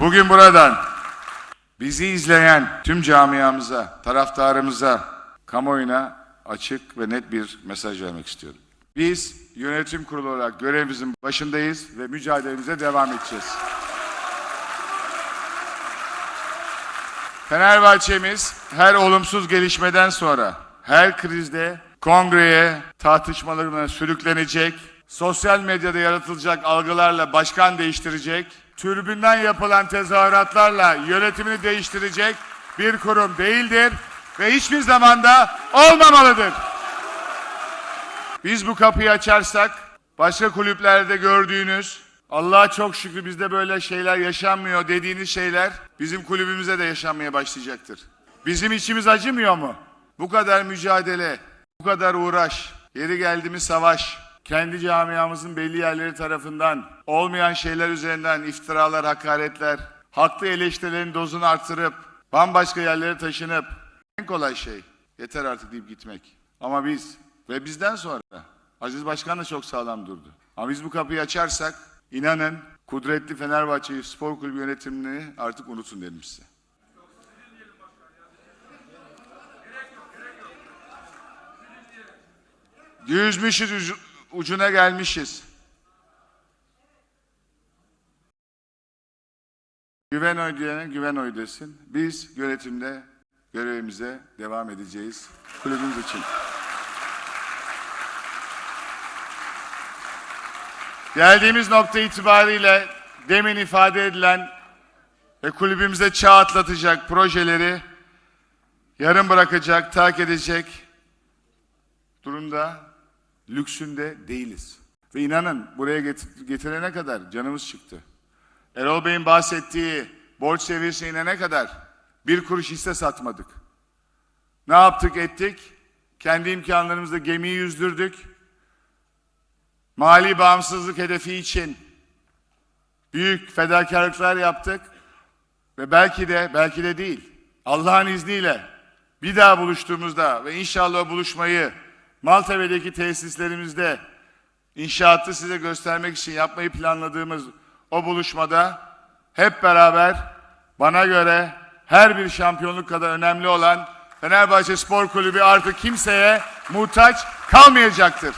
Bugün buradan bizi izleyen tüm camiamıza, taraftarımıza, kamuoyuna açık ve net bir mesaj vermek istiyorum. Biz yönetim kurulu olarak görevimizin başındayız ve mücadelemize devam edeceğiz. Fenerbahçe'miz her olumsuz gelişmeden sonra her krizde kongreye tartışmalarına sürüklenecek, sosyal medyada yaratılacak algılarla başkan değiştirecek, türbünden yapılan tezahüratlarla yönetimini değiştirecek bir kurum değildir ve hiçbir zamanda olmamalıdır. Biz bu kapıyı açarsak başka kulüplerde gördüğünüz Allah'a çok şükür bizde böyle şeyler yaşanmıyor dediğiniz şeyler bizim kulübümüze de yaşanmaya başlayacaktır. Bizim içimiz acımıyor mu? Bu kadar mücadele, bu kadar uğraş, yeri geldi mi savaş, kendi camiamızın belli yerleri tarafından olmayan şeyler üzerinden iftiralar, hakaretler, haklı eleştirilerin dozunu artırıp bambaşka yerlere taşınıp en kolay şey yeter artık deyip gitmek. Ama biz ve bizden sonra Aziz Başkan da çok sağlam durdu. Ama biz bu kapıyı açarsak inanın kudretli Fenerbahçe Spor Kulübü yönetimini artık unutun derim size. Yüzmüşüz ucuna gelmişiz. Güven oy diyene güven oy desin. Biz yönetimde görevimize devam edeceğiz kulübümüz için. Geldiğimiz nokta itibariyle demin ifade edilen ve kulübümüze çağ atlatacak projeleri yarım bırakacak, terk edecek durumda lüksünde değiliz. Ve inanın buraya get- getirene kadar canımız çıktı. Erol Bey'in bahsettiği borç seviyesine inene kadar bir kuruş hisse satmadık. Ne yaptık ettik? Kendi imkanlarımızla gemiyi yüzdürdük. Mali bağımsızlık hedefi için büyük fedakarlıklar yaptık. Ve belki de, belki de değil, Allah'ın izniyle bir daha buluştuğumuzda ve inşallah buluşmayı Maltepe'deki tesislerimizde inşaatı size göstermek için yapmayı planladığımız o buluşmada hep beraber bana göre her bir şampiyonluk kadar önemli olan Fenerbahçe Spor Kulübü artık kimseye muhtaç kalmayacaktır.